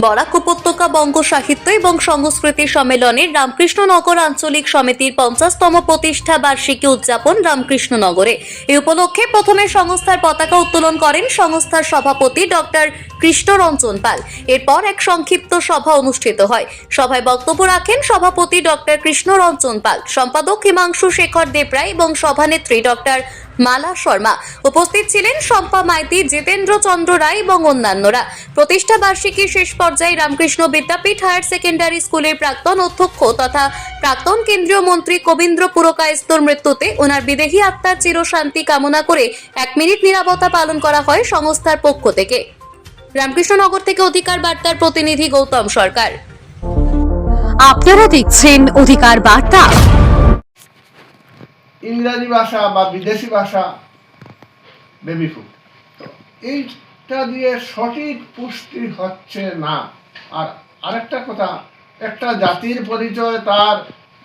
বরাক উপত্যকা বঙ্গ সাহিত্য এবং সংস্কৃতি সম্মেলনের রামকৃষ্ণনগর আঞ্চলিক সমিতির পঞ্চাশতম প্রতিষ্ঠা বার্ষিকী উদযাপন রামকৃষ্ণনগরে। এই উপলক্ষে প্রথমে সংস্থার পতাকা উত্তোলন করেন সংস্থার সভাপতি ডক্টর কৃষ্ণরঞ্জন পাল। এরপর এক সংক্ষিপ্ত সভা অনুষ্ঠিত হয়। সভায় বক্তব্য রাখেন সভাপতি ডক্টর কৃষ্ণরঞ্জন পাল, সম্পাদক হিমাংশু শেখর দেবরায় এবং সভানেত্রী ডক্টর মালা শর্মা। উপস্থিত ছিলেন শম্পা মাইতি, জিতেন্দ্র চন্দ্র রায় এবং অন্যান্যরা। প্রতিষ্ঠা বার্ষিকী শেষ পর্যায়ে রামকৃষ্ণ বিদ্যাপীঠ হায়ার সেকেন্ডারি স্কুলের প্রাক্তন অধ্যক্ষ তথা প্রাক্তন কেন্দ্রীয় মন্ত্রী কবীন্দ্র পুরকায়স্তর মৃত্যুতে ওনার বিদেহী আত্মার চিরশান্তি কামনা করে এক মিনিট নিরাপত্তা পালন করা হয় সংস্থার পক্ষ থেকে। রামকৃষ্ণনগর থেকে অধিকার বার্তার প্রতিনিধি গৌতম সরকার। আপনারা দেখছেন অধিকার বার্তা। ইংরাজি ভাষা বা বিদেশি ভাষা বেবি ফুড তো এইটা দিয়ে সঠিক পুষ্টি হচ্ছে না। আর আরেকটা কথা, একটা জাতির পরিচয় তার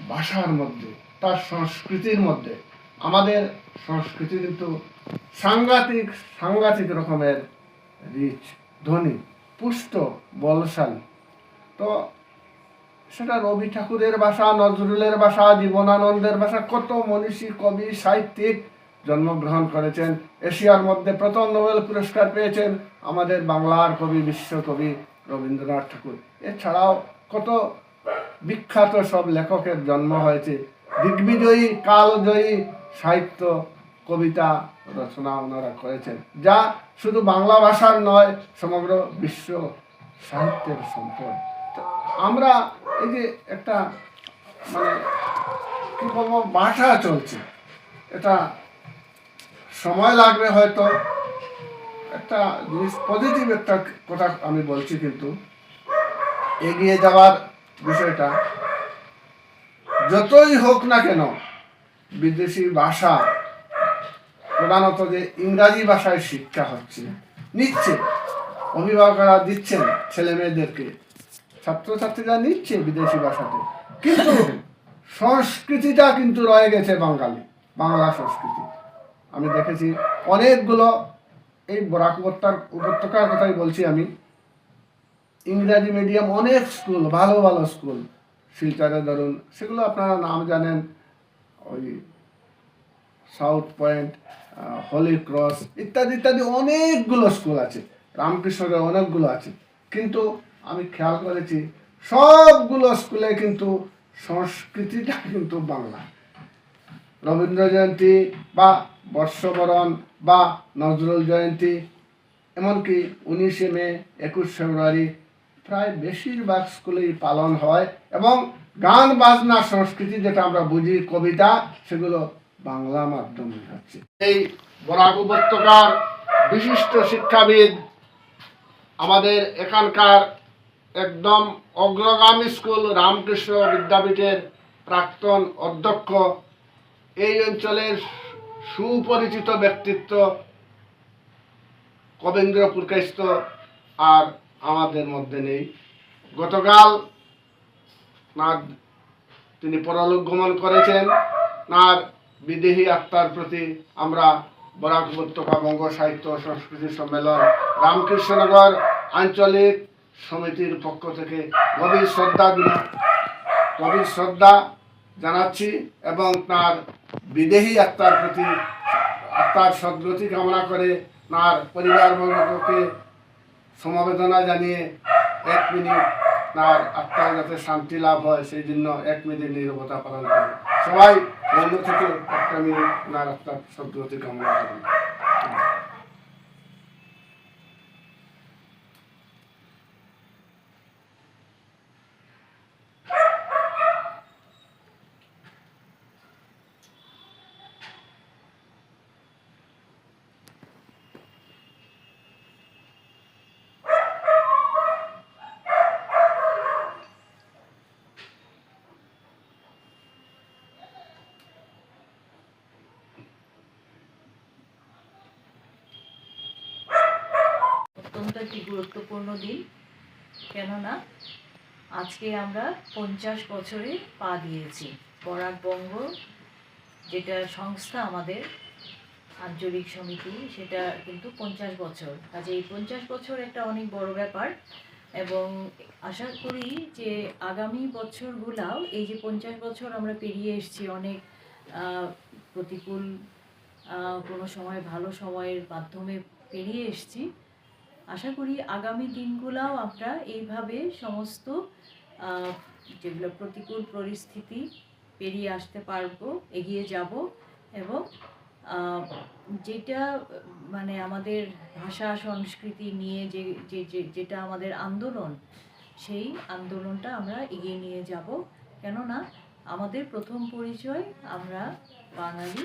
ভাষার মধ্যে, তার সংস্কৃতির মধ্যে। আমাদের সংস্কৃতি কিন্তু সাংঘাতিক সাংঘাতিক রকমের রিচ ধনী, পুষ্ট, বলশালী। তো সেটা রবি ঠাকুরের ভাষা, নজরুলের ভাষা জীবনানন্দের ভাষা, কত মনীষী, কবি, সাহিত্যিক জন্মগ্রহণ করেছেন। এশিয়ার মধ্যে প্রথম নোবেল পুরস্কার পেয়েছেন আমাদের বাংলার কবি বিশ্বকবি রবীন্দ্রনাথ ঠাকুর। এছাড়াও কত বিখ্যাত সব লেখকের জন্ম হয়েছে। দিগ্বিজয়ী, কালজয়ী সাহিত্য কবিতা রচনা ওনারা করেছেন, যা শুধু বাংলা ভাষার নয়, সমগ্র বিশ্ব সাহিত্যের সম্পদ। আমরা এই যে একটা মানে কি বলব বাসা চলছে। এটা সময় লাগবে হয়তো। একটা জিনিস পজিটিভ একটা কথা আমি বলছি কিন্তু। এগিয়ে যাওয়ার বিষয়টা, যতই হোক না কেন, বিদেশি ভাষা প্রধানত যে ইংরাজি ভাষায় শিক্ষা হচ্ছে, নিচ্ছে, অভিভাবকরা দিচ্ছেন ছেলে মেয়েদেরকে ছাত্রছাত্রীরা নিচ্ছে বিদেশি ভাষাতে। কিন্তু সংস্কৃতিটা কিন্তু রয়ে গেছে বাঙালি, বাংলা সংস্কৃতি। আমি দেখেছি অনেকগুলো এই বরাক উপত্যকার কথাই বলছি আমি। ইংরাজি মিডিয়াম অনেক স্কুল ভালো ভালো স্কুল শিলচরে ধরুন, সেগুলো আপনারা নাম জানেন, ওই সাউথ পয়েন্ট হলি ক্রস ইত্যাদি ইত্যাদি অনেকগুলো স্কুল আছে। রামকৃষ্ণের অনেকগুলো আছে। কিন্তু আমি খেয়াল করেছি, সবগুলো স্কুলে কিন্তু সংস্কৃতিটা কিন্তু বাংলা। রবীন্দ্র জয়ন্তী বা বর্ষবরণ বা নজরুল জয়ন্তী, এমনকি উনিশে মে, একুশ ফেব্রুয়ারি প্রায় বেশিরভাগ স্কুলেই পালন হয় এবং গান, বাজনা, সংস্কৃতি যেটা আমরা বুঝি, কবিতা, সেগুলো বাংলা মাধ্যমে হচ্ছে। এই বরাক উপত্যকার বিশিষ্ট শিক্ষাবিদ আমাদের এখানকার একদম অগ্রগামী স্কুল রামকৃষ্ণ বিদ্যাপীঠের প্রাক্তন অধ্যক্ষ। এই অঞ্চলের সুপরিচিত ব্যক্তিত্ব কবীন্দ্র পুরকাইস্ত আর আমাদের মধ্যে নেই। গতকাল না, তিনি পরলোক গমন করেছেন নার বিদেহী আত্মার প্রতি আমরা বরাক উপত্যকা বঙ্গ সাহিত্য সংস্কৃতি সম্মেলন রামকৃষ্ণনগর আঞ্চলিক সমিতির পক্ষ থেকে গভীর শ্রদ্ধা গভীর শ্রদ্ধা জানাচ্ছি এবং তার বিদেহী আত্মার প্রতি, আত্মার সদ্গতি কামনা করে তার পরিবারবর্গকে সমবেদনা জানিয়ে এক মিনিট তার আত্মার যাতে শান্তি লাভ হয়, সেই জন্য এক মিনিট নিরবতা পালন করে সবাই অন্য থেকে একটা মিনিট তার আত্মার সদ্গতি কামনা করেন। অত্যন্ত একটি গুরুত্বপূর্ণ দিন? কেননা, আজকে আমরা পঞ্চাশ বছরে পা দিয়েছি। বরাকবঙ্গ যেটা সংস্থা আমাদের, আঞ্চলিক সমিতি, সেটা কিন্তু পঞ্চাশ বছর। কাজে এই পঞ্চাশ বছর একটা অনেক বড় ব্যাপার এবং আশা করি যে আগামী বছরগুলাও এই যে পঞ্চাশ বছর আমরা পেরিয়ে এসেছি, অনেক প্রতিকূল কোনো সময়, ভালো সময়ের মাধ্যমে পেরিয়ে এসেছি। আশা করি আগামী দিনগুলাও আমরা এইভাবে সমস্ত যেগুলো প্রতিকূল পরিস্থিতি পেরিয়ে আসতে পারব, এগিয়ে যাব এবং যেটা মানে আমাদের ভাষা, সংস্কৃতি নিয়ে যে যে যেটা আমাদের আন্দোলন, সেই আন্দোলনটা আমরা এগিয়ে নিয়ে যাব। কেননা আমাদের প্রথম পরিচয় আমরা বাঙালি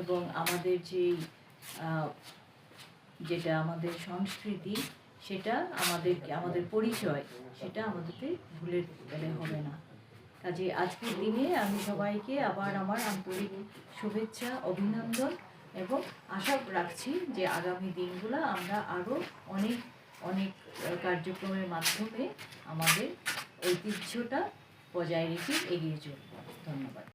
এবং আমাদের যেই যেটা আমাদের সংস্কৃতি, সেটা আমাদের আমাদের পরিচয়, সেটা আমাদেরকে ভুলে গেলে হবে না। কাজে আজকের দিনে আমি সবাইকে আবার আমার আন্তরিক শুভেচ্ছা, অভিনন্দন এবং আশা রাখছি যে আগামী দিনগুলো আমরা আরও অনেক অনেক কার্যক্রমের মাধ্যমে আমাদের ঐতিহ্যটা বজায় রেখে এগিয়ে চলব। ধন্যবাদ।